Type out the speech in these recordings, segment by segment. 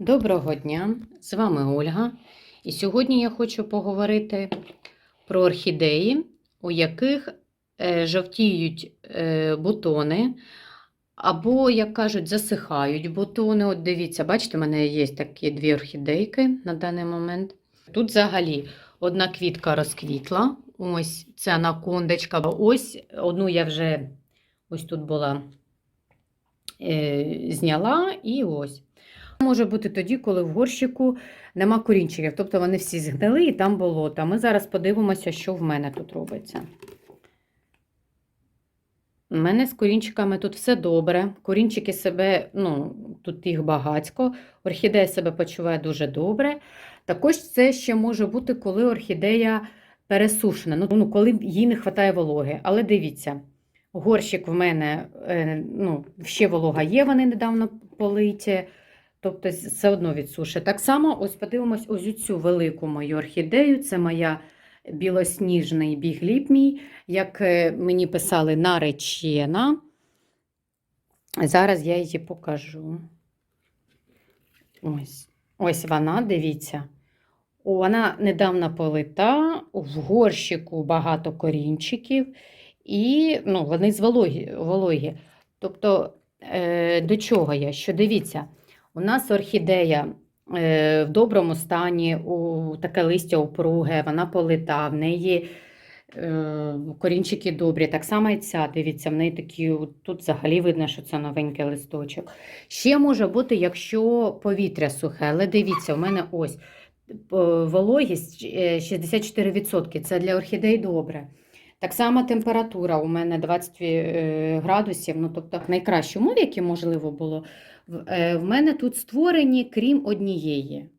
Доброго дня! З вами Ольга. І сьогодні я хочу поговорити про орхідеї, у яких е, жовтіють е, бутони, або, як кажуть, засихають бутони. От дивіться, бачите, у мене є такі дві орхідейки на даний момент. Тут взагалі одна квітка розквітла. Ось це анакондочка. Ось одну я вже ось тут була е, зняла, і ось. Може бути тоді, коли в горщику нема корінчиків, тобто вони всі згнили і там болота. Ми зараз подивимося, що в мене тут робиться. У мене з корінчиками тут все добре. Корінчики себе, ну, тут їх багатько. Орхідея себе почуває дуже добре. Також це ще може бути, коли орхідея пересушена, ну, ну коли їй не вистачає вологи. Але дивіться, горщик в мене е, ну, ще волога є, вони недавно политі. Тобто все одно відсушить. Так само, ось подивимось ось цю велику мою орхідею. Це моя білосніжний бігліп мій, як е, мені писали наречена. Зараз я її покажу. Ось ось вона, дивіться. Вона недавно полита, в горщику багато корінчиків, і ну, вони з вологі. вологі. Тобто, е, до чого я? Що дивіться, у нас орхідея е, в доброму стані, у таке листя упруге, вона полита, в неї е, корінчики добрі. Так само і ця, дивіться, в неї такі, тут взагалі видно, що це новенький листочок. Ще може бути, якщо повітря сухе, але дивіться, у мене ось вологість 64%. Це для орхідей добре. Так само температура у мене 20 е, градусів, ну тобто найкращі умови, які можливо було. В мене тут створені, крім однієї.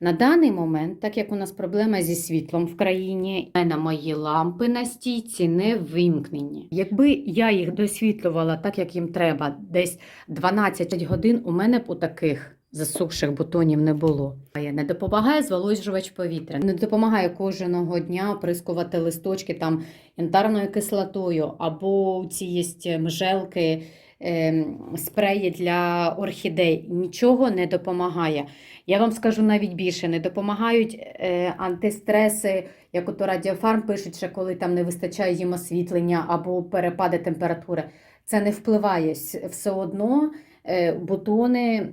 На даний момент, так як у нас проблема зі світлом в країні, у мене мої лампи на стійці не вимкнені. Якби я їх досвітлювала так, як їм треба, десь 12 годин, у мене б у таких засухших бутонів не було. Не допомагає зволожувач повітря, не допомагає кожного дня оприскувати листочки там янтарною кислотою, або ці є мжелки, е, спреї для орхідей. Нічого не допомагає. Я вам скажу навіть більше, не допомагають е, антистреси, як от у Радіофарм пишуть, що коли там не вистачає їм освітлення або перепади температури. Це не впливає все одно. Е, бутони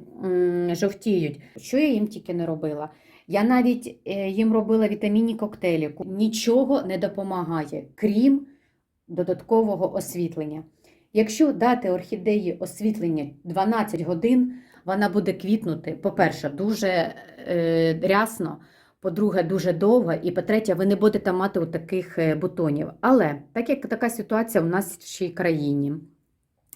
жовтіють. Що я їм тільки не робила? Я навіть е, їм робила вітамінні коктейлі. Нічого не допомагає, крім додаткового освітлення. Якщо дати орхідеї освітлення 12 годин, вона буде квітнути, по-перше, дуже е, рясно, по-друге, дуже довго, і по-третє, ви не будете мати таких е, бутонів. Але так як така ситуація в нашій країні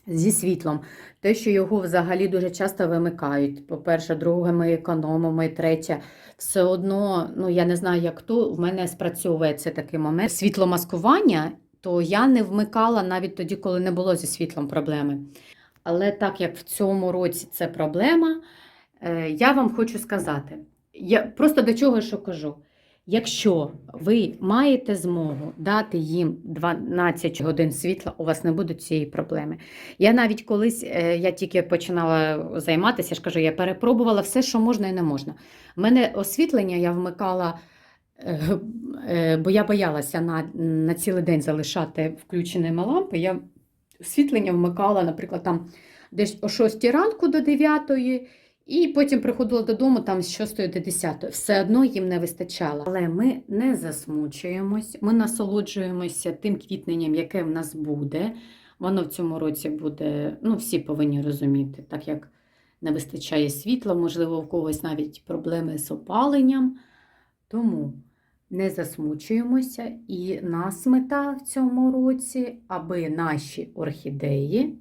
зі світлом. Те, що його взагалі дуже часто вимикають. По-перше, друге, ми економимо, і третє, все одно, ну я не знаю, як то, в мене спрацьовує цей такий момент. Світломаскування, то я не вмикала навіть тоді, коли не було зі світлом проблеми. Але так як в цьому році це проблема, е, я вам хочу сказати, я просто до чого що кажу. Якщо ви маєте змогу дати їм 12 годин світла, у вас не буде цієї проблеми. Я навіть колись е, я тільки починала займатися, я ж кажу, я перепробувала все, що можна і не можна. У мене освітлення я вмикала, е, е, бо я боялася на на цілий день залишати включеними лампи. Я освітлення вмикала, наприклад, там десь о 6 ранку до 9. І потім приходила додому там з 6 до 10. Все одно їм не вистачало. Але ми не засмучуємось, ми насолоджуємося тим квітненням, яке в нас буде. Воно в цьому році буде, ну, всі повинні розуміти, так як не вистачає світла, можливо, у когось навіть проблеми з опаленням. Тому не засмучуємося. І нас мета в цьому році, аби наші орхідеї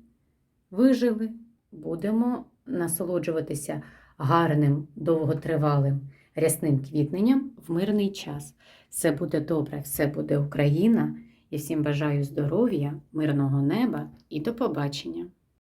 вижили, будемо насолоджуватися гарним, довготривалим рясним квітненням в мирний час. Все буде добре, все буде Україна. І всім бажаю здоров'я, мирного неба і до побачення!